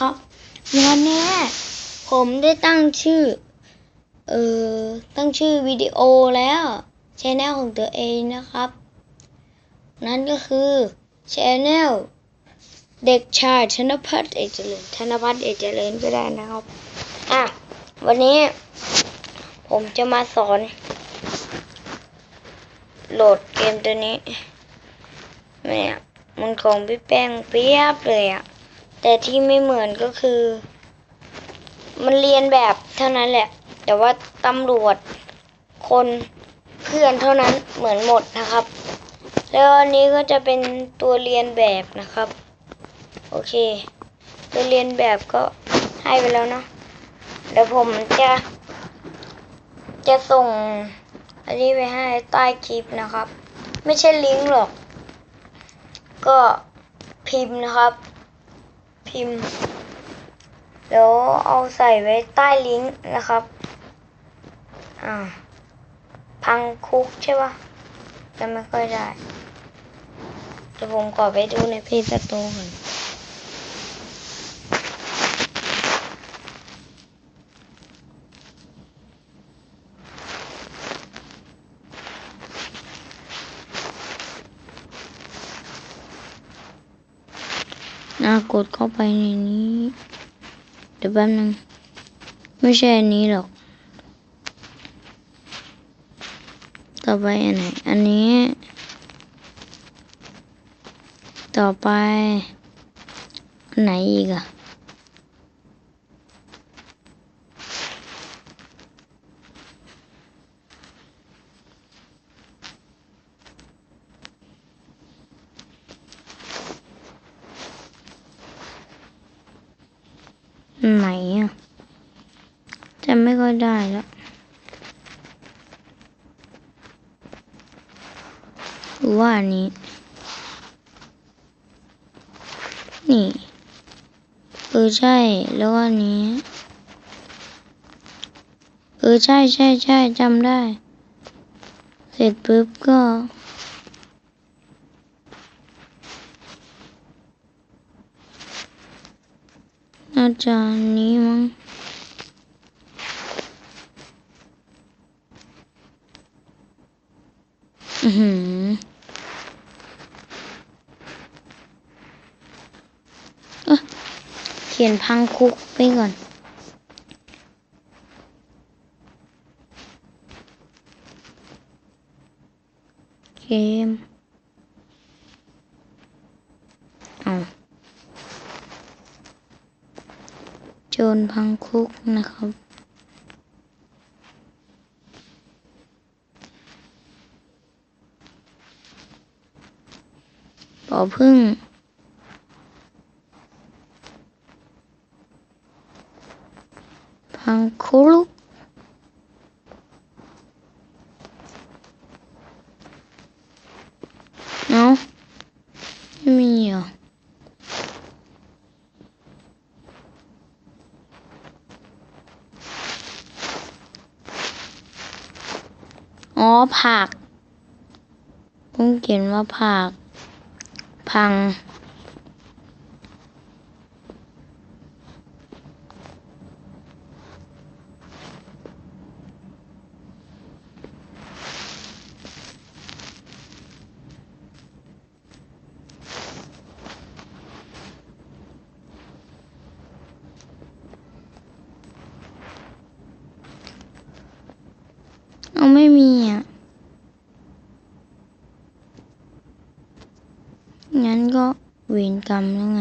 ครับวันนี้ผมได้ตั้งชื่อ เอ่อ ตั้งชื่อวิดีโอแล้วชแนลของตัวเองนะครับ นั่นก็คือชแนลเด็กชายธนพัฒน์เอกเจริญธนพัฒน์เอกเจริญก็ได้นะครับ อะ วันนี้ ผมจะมาสอน โหลดเกมตัวนี้เนี่ยมันของพี่แป้งเปียบเลยอะ แต่ที่ไม่เหมือนก็คือ มันเรียนแบบเท่านั้นแหละ แต่ว่าตำรวจคนเพื่อนเท่านั้นเหมือนหมดนะครับ แล้วอันนี้ก็จะเป็นตัวเรียนแบบนะครับ โอเค ตัวเรียนแบบก็ให้ไปแล้วเนาะเดี๋ยวผมจะจะส่งอันนี้ไปให้ใต้คลิปนะครับ ไม่ใช่ลิงก์หรอก ก็พิมพ์นะครับ พิมพ์ เดี๋ยวเอาใส่ไว้ใต้ลิงก์นะครับ อ่า พังคุกใช่ปะจะไม่ค่อยได้เดี๋ยวผมขอไปดูในเพจสโตร์ก่อน น่ากดเข้าไปในนี้ เดี๋ยวแป๊บนึง ไม่ใช่อันนี้หรอก ต่อไปอันไหน อันนี้ ต่อไป อันไหนอีกอะ ไหนอะจำไม่ค่อยได้แล้วว่าอันนี้ นี่เออใช่ แล้วก็อันนี้ เออใช่ใช่ใช่จำได้ เสร็จปุ๊บก็ จะนนี้มั้งอือหือเขียนพังคุกไปก่อน เกมเอาโจรพังคุกนะครับ ปอพึ่ง พังคุลุกเอ้าไม่มีเหรออ๋อผักต้องเขียนว่าผัก พัง เอาไม่มีอะ งั้นก็ เวรกรรมแล้วไง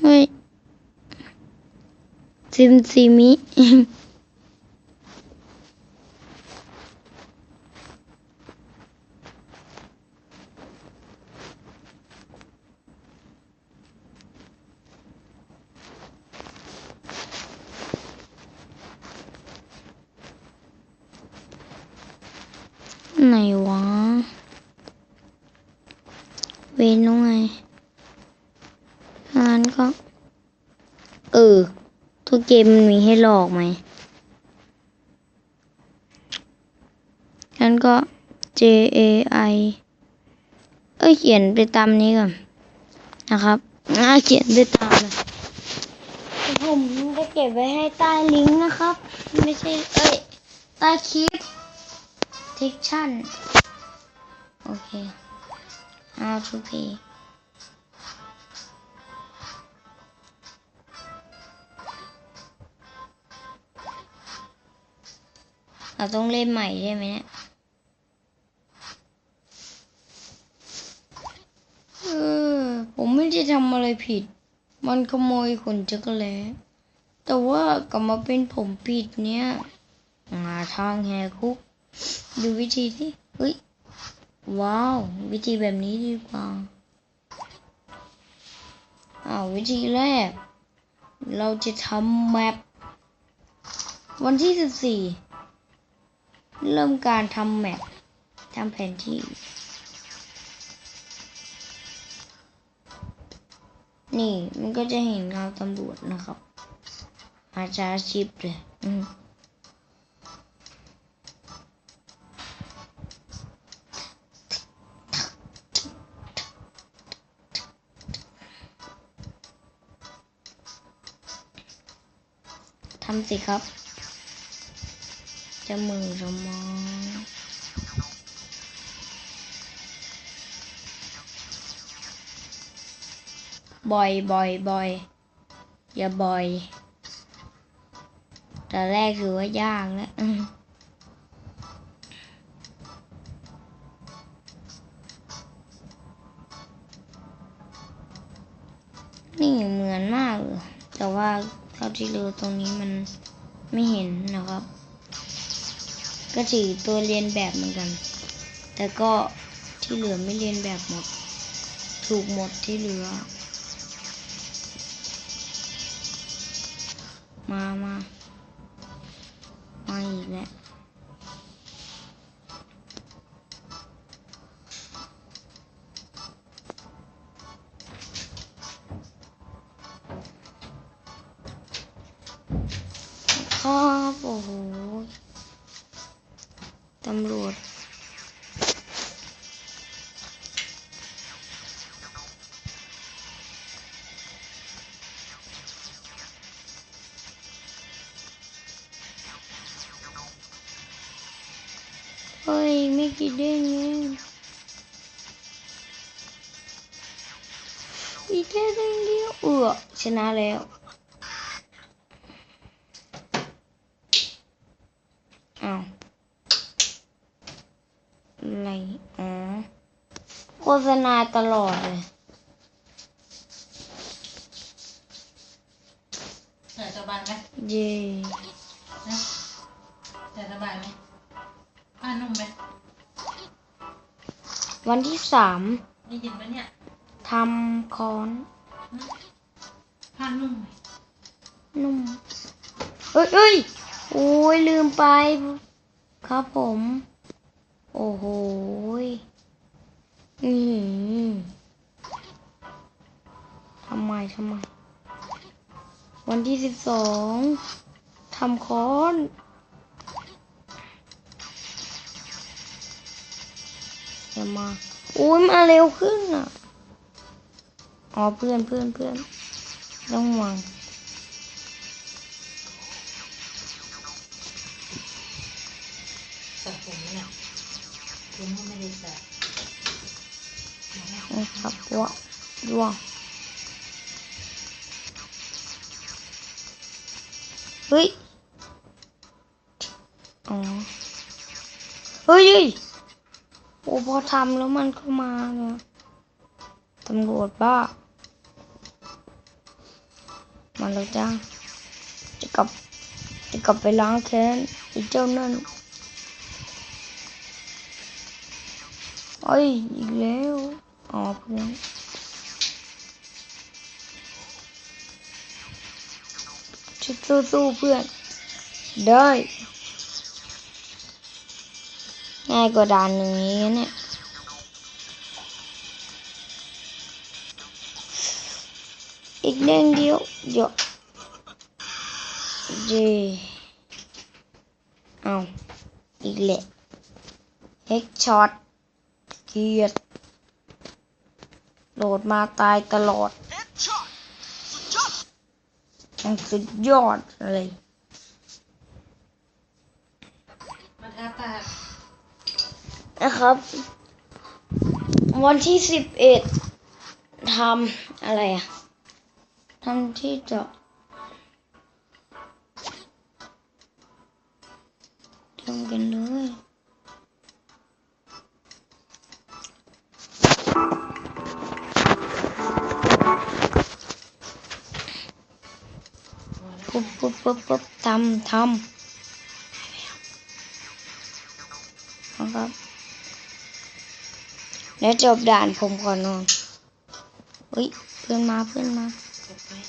เฮ้ย ซิมซิมิ ไหนวะ เวนแล้วไงงั้นก็ เออ ทุกเกมมันมีให้หลอกไหมงั้นก็ J A I เอ้ยเขียนไปตามนี้ก่อนนะครับอ่าเขียนไปตามเลยผมจะเก็บไว้ให้ใต้ลิงก์นะครับ ไม่ใช่ เอ้ย ใต้คลิป ทิกชันโอเค how to pay เราต้องเล่นใหม่ใช่ไหมเนี่ยเออผมไม่ได้ทำอะไรผิด มันขโมยขนจักรแล้แต่ว่ากลับมาเป็นผมผิดเนี่ยหาทางแหกคุก ดูวิธีที่เฮ้ย ว้าว วิธีแบบนี้ดีกว่าอ้าววิธีแรก เราจะทำแมปวันที่สิบสี่เริ่มการทำแมปทำแผนที่ นี่มันก็จะเห็นเงาตำรวจนะครับ อาจารย์ชิปเลย อืม ทำสิครับจะมือสมองบ่อยบ่อยบ่อยอย่าบ่อย แต่แรกถือว่ายากแล้วนี่เหมือนมากเลยแต่ว่า เท่าที่รูตรงนี้มันไม่เห็นนะครับ ก็ถือตัวเรียนแบบเหมือนกัน แต่ก็ที่เหลือไม่เรียนแบบหมด ถูกหมดที่เหลือ มามา โอ้โห ตำรวจ เฮ้ย ไม่กี่เด้งเองอีกแค่เด้งเดียวเออชนะแล้ว อ้าวอะไรอ๋อ โฆ ษณาตลอดเลยใส่สบายไหมเย่นะใส่สบายไหมผ้านุ่มไหมวันที่สามได้ยินไหมเนี่ยทำคอนผ้านุ่มไหมนุ่มเอ้ยเอ้ยโอ้ยลืมไป ครับผม โอ้โหย อือหือทำไมทำไม วันที่สิบสองทำคอนอย่ามาอุ้ยมาเร็วขึ้นอะ อ๋อเพื่อนเพื่อนเพื่อนต้องห่วงสระผมเนี่ยคุณก็ไม่ได้สระ นะครับว้าวว้าวเฮ้ยอ๋อเฮ้ยโอ้พอทำแล้วมันก็มาเนาะตำรวจบ้า มาแล้วจ้าจะกลับจะกลับไปล้างแค้นไอ้เจ้านั่นเอ้ยอีกแล้ว อ๋อเพื่อนชุดสู้ๆเพื่อน ได้ง่ายกว่าด่านหนึ่งนี้เนี่ยอีกเด้งเดียวเดี๋ยวเย่เอาอีกแหละเฮกช็อตเกียด โหลดมาตายตลอดสุดยอดยังสุดยอดเลย นะครับ วันที่สิบเอ็ดทำอะไรอะทำที่เจาะทำกันเลย ปุ๊บปุ๊บปุ๊บปุ๊บทำทำนะครับแล้วจบด่านผมก่อนนอนเฮ้ยเพื่อนมาเพื่อนมาเลย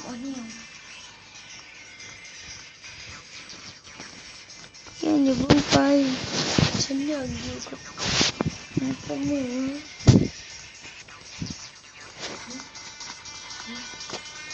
โอ้เนี่ยเพื่อนอย่าเพิ่งไป ฉันอยากอยู่กับน้องปะหมู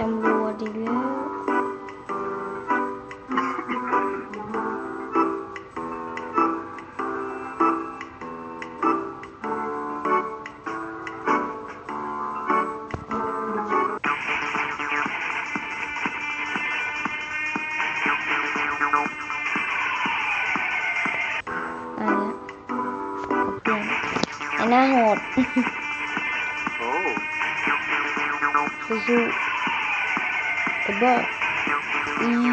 ตำรวจอีกแล้วอันนี้ยเพื่อนไอ้หน้าโหด สู้ๆไอ้บ้าอี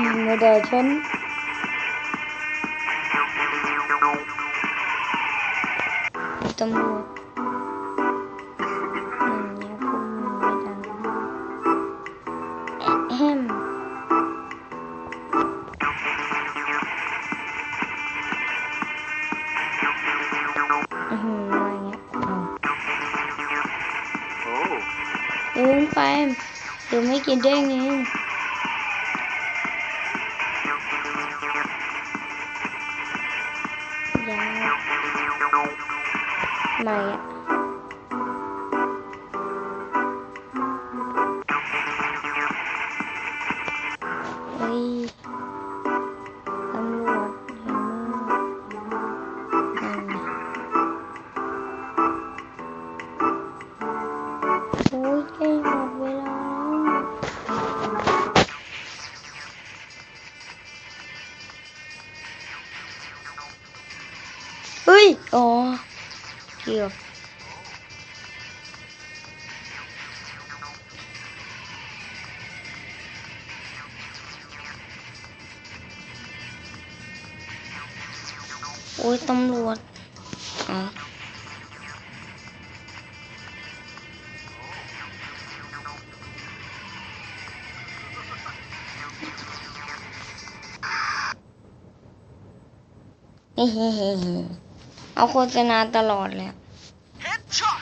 เดินไปเดี๋ยวไม่กินเด้งนี้ยังไม่อะเฮ้ย โอ้ยตำรวจอ๋อเฮ้เอาโฆษณาตลอดเลยอะ Headshot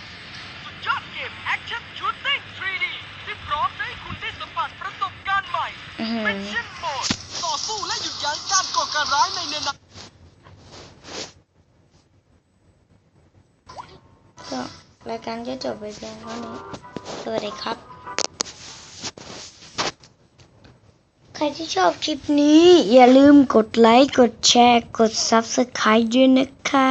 สุดยอดเกม Action Shooting 3D ที่พร้อมให้คุณได้สัมผัสประสบการณ์ใหม่อื้อหือ Mission Mode ต่อสู้และหยุดยั้งการก่อการร้ายในเนื้อหนัง ก็ราย การก็จบไปเพียงเท่านี้ สวัสดีครับ ใครที่ชอบคลิปนี้ อย่าลืมกดไลค์ กดแชร์ กด Subscribe ด้วยนะคะ